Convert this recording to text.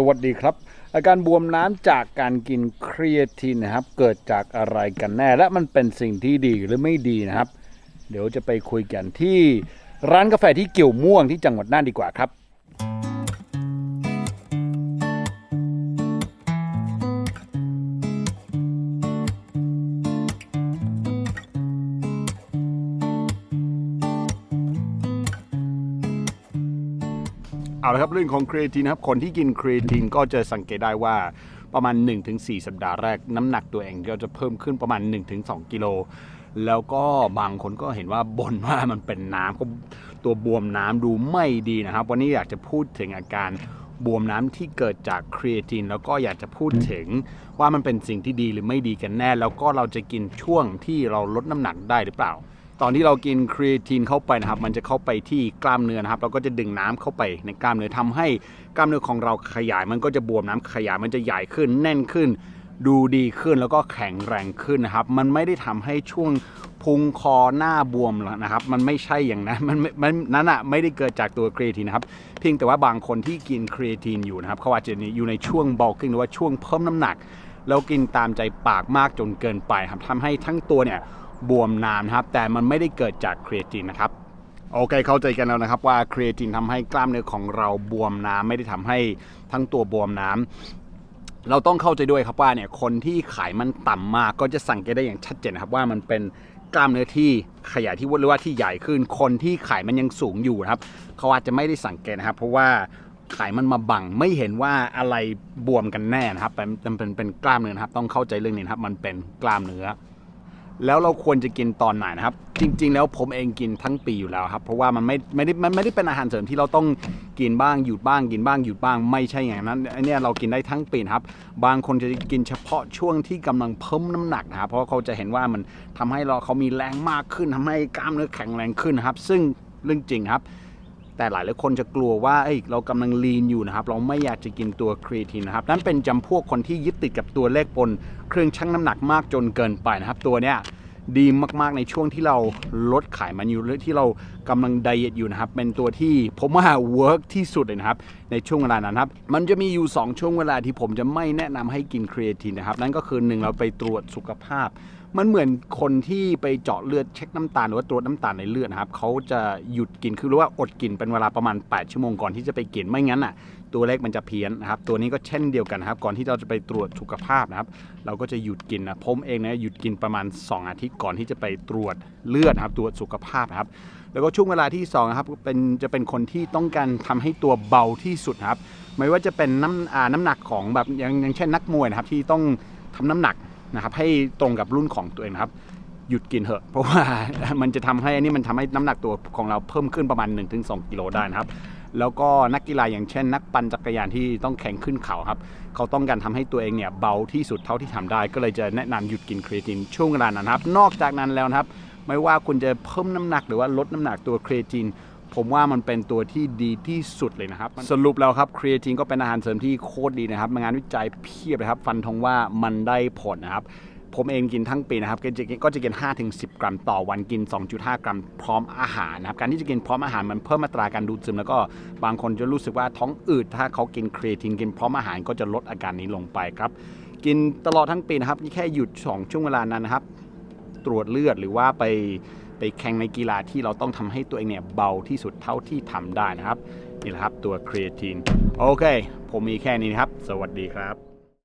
สวัสดีครับ อาการบวมน้ำจากการกินครีอทินนะครับ เกิดจากอะไรกันแน่ และมันเป็นสิ่งที่ดีหรือไม่ดีนะครับ เดี๋ยวจะไปคุยกันที่ร้านกาแฟที่เกี่ยวม่วงที่จังหวัดน่านดีกว่าครับ เอาละครับเรื่องของครีเอทินครับคนที่กินครีเอทินก็จะสังเกตได้ว่าประมาณ 1-4 สัปดาห์แรกน้ำหนักตัวเองก็จะเพิ่มขึ้นประมาณ 1-2 กิโล แล้วก็บางคนก็เห็นว่าบ่นว่ามันเป็นน้ำก็ตัวบวมน้ำดูไม่ดีนะครับ วันนี้อยากจะพูดถึงอาการบวมน้ำที่เกิดจากครีเอทินแล้วก็อยากจะพูดถึงว่ามันเป็นสิ่งที่ดีหรือไม่ดีกันแน่ แล้วก็เราจะกินช่วงที่เราลดน้ำหนักได้หรือเปล่า ตอนที่เรากินครีเอทินเข้าไปนะครับ มันจะเข้าไปที่กล้ามเนื้อนะครับ เราก็จะดึงน้ำเข้าไปในกล้ามเนื้อทำให้กล้ามเนื้อของเราขยาย มันก็จะบวมน้ำขยาย มันจะใหญ่ขึ้นแน่นขึ้น ดูดีขึ้นแล้วก็แข็งแรงขึ้นนะครับ มันไม่ได้ทำให้ช่วงพุงคอหน้าบวมแล้วนะครับ มันไม่ใช่อย่างนั้น มันมันนั้นอะไม่ได้เกิดจากตัวครีเอทินนะครับ เพียงแต่ว่าบางคนที่กินครีเอทินอยู่นะครับเขาอาจจะอยู่ในช่วง bulking หรือว่าช่วงเพิ่มน้ำหนัก แล้วกินตามใจปากมากจนเกินไปครับทำให้ทั้งตัวเนี่ย บวมน้ำนะครับ แต่มันไม่ได้เกิดจากครีเอทินนะครับโอเคเข้าใจกันแล้วนะครับว่าครีเอทินทำให้กล้ามเนื้อของเราบวมน้ำไม่ได้ทำให้ทั้งตัวบวมน้ำเราต้องเข้าใจด้วยครับว่าเนี่ยคนที่ไขมันต่ำมากก็จะสังเกตได้อย่างชัดเจนนะครับว่ามันเป็นกล้ามเนื้อที่ขยายที่หรือว่าที่ใหญ่ขึ้น คนที่ไขมันยังสูงอยู่นะครับ เขาอาจจะไม่ได้สังเกตนะครับ เพราะว่าไขมันมาบังไม่เห็นว่าอะไรบวมกันแน่นะครับเป็นเป็นเป็นเป็นกล้ามเนื้อนะครับ ต้องเข้าใจเรื่องนี้นะครับ มันเป็นกล้ามเนื้อ แล้วเราควรจะกินตอนไหนนะครับ จริง ๆ แล้วผมเองกินทั้งปีอยู่แล้วครับ เพราะว่ามันไม่ไม่ได้มันไม่ได้เป็นอาหารเสริมที่เราต้องกินบ้างหยุดบ้างกินบ้างหยุดบ้างไม่ใช่อย่างนั้นอันนี้เรากินได้ทั้งปีครับ บางคนจะกินเฉพาะช่วงที่กำลังเพิ่มน้ำหนักนะครับเพราะเขาจะเห็นว่ามันทำให้เราเขามีแรงมากขึ้นทำให้กล้ามเนื้อแข็งแรงขึ้นครับ ซึ่งเรื่องจริงครับ แต่หลายหลายคนจะกลัวว่าเอ้ยเรากำลังลีนอยู่นะครับ เราไม่อยากจะกินตัวครีเอทินนะครับ นั่นเป็นจำพวกคนที่ยึดติดกับตัวเลขบนเครื่องชั่งน้ำหนักมากจนเกินไปนะครับ ตัวเนี้ย ดีมากๆในช่วงที่เราลดไขมันอยู่หรือที่เรากำลังไดเอทอยู่นะครับ เป็นตัวที่ผมว่าเวิร์กที่สุดเลยนะครับ ในช่วงเวลานั้นครับ มันจะมีอยู่ 2 ช่วงเวลาที่ผมจะไม่แนะนำให้กินครีเอทินนะครับ นั่นก็คือหนึ่งเราไปตรวจสุขภาพ มันเหมือนคนที่ไปเจาะเลือดเช็คน้ำตาลหรือว่าตรวจน้ำตาลในเลือดนะครับเขาจะหยุดกินคือเรียกว่าอดกินเป็นเวลาประมาณ 8 ชั่วโมงก่อนที่จะไปกินไม่งั้นอะ ตัวเลขมันจะเพี้ยนนะครับ ตัวนี้ก็เช่นเดียวกันครับ ก่อนที่เราจะไปตรวจสุขภาพนะครับ เราก็จะหยุดกินนะผมเองนะหยุดกินประมาณ 2 อาทิตย์ก่อนที่จะไปตรวจเลือดนะครับ ตรวจสุขภาพนะครับ แล้วก็ช่วงเวลาที่2นะครับเป็นจะเป็นคนที่ต้องการทำให้ตัวเบาที่สุดครับ ไม่ว่าจะเป็นน้ำน้ำหนักของแบบอย่างอย่างเช่นนักมวยนะครับที่ต้องทำน้ำหนักนะครับ ให้ตรงกับรุ่นของตัวเองครับหยุดกินเถอะ เพราะว่ามันจะทำให้อันนี้มันทำให้น้ำหนักตัวของเราเพิ่มขึ้นประมาณ 1-2 กิโลได้นะครับ แล้วก็นักกีฬาอย่างเช่น นักปั่นจักรยานที่ต้องแข่งขึ้นเขาครับเขาต้องการทำให้ตัวเองเนี่ยเบาที่สุดเท่าที่ทำได้ ก็เลยจะแนะนำหยุดกินครีเอตินช่วงเวลานั้นครับนอกจากนั้นแล้วนะครับไม่ว่าคุณจะเพิ่มน้ำหนักหรือว่าลดน้ำหนักตัวครีเอตินผมว่ามันเป็นตัวที่ดีที่สุดเลยนะครับ สรุปแล้วครับครีเอตินก็เป็นอาหารเสริมที่โคตรดีนะครับงานวิจัยเพียบเลยครับ ฟันธงว่ามันได้ผลนะครับ ผมเองกินทั้งปีนะครับก็จะกิน 5-10 กรัมต่อวันกิน 2.5 กรัมพร้อมอาหารนะครับการที่จะกินพร้อมอาหารมันเพิ่มมาตราการดูดซึม แล้วก็บางคนจะรู้สึกว่าท้องอืดถ้าเขากินครีเอทินกินพร้อมอาหารก็จะลดอาการนี้ลงไปครับกินตลอดทั้งปีนะครับแค่หยุด 2 ช่วงเวลานั้นนะครับ ตรวจเลือดหรือว่าไปไปแข่งในกีฬาที่เราต้องทำให้ตัวเองเนี่ยเบาที่สุดเท่าที่ทำได้นะครับนี่แหละครับตัวครีเอทินโอเค ผมมีแค่นี้นะครับ สวัสดีครับ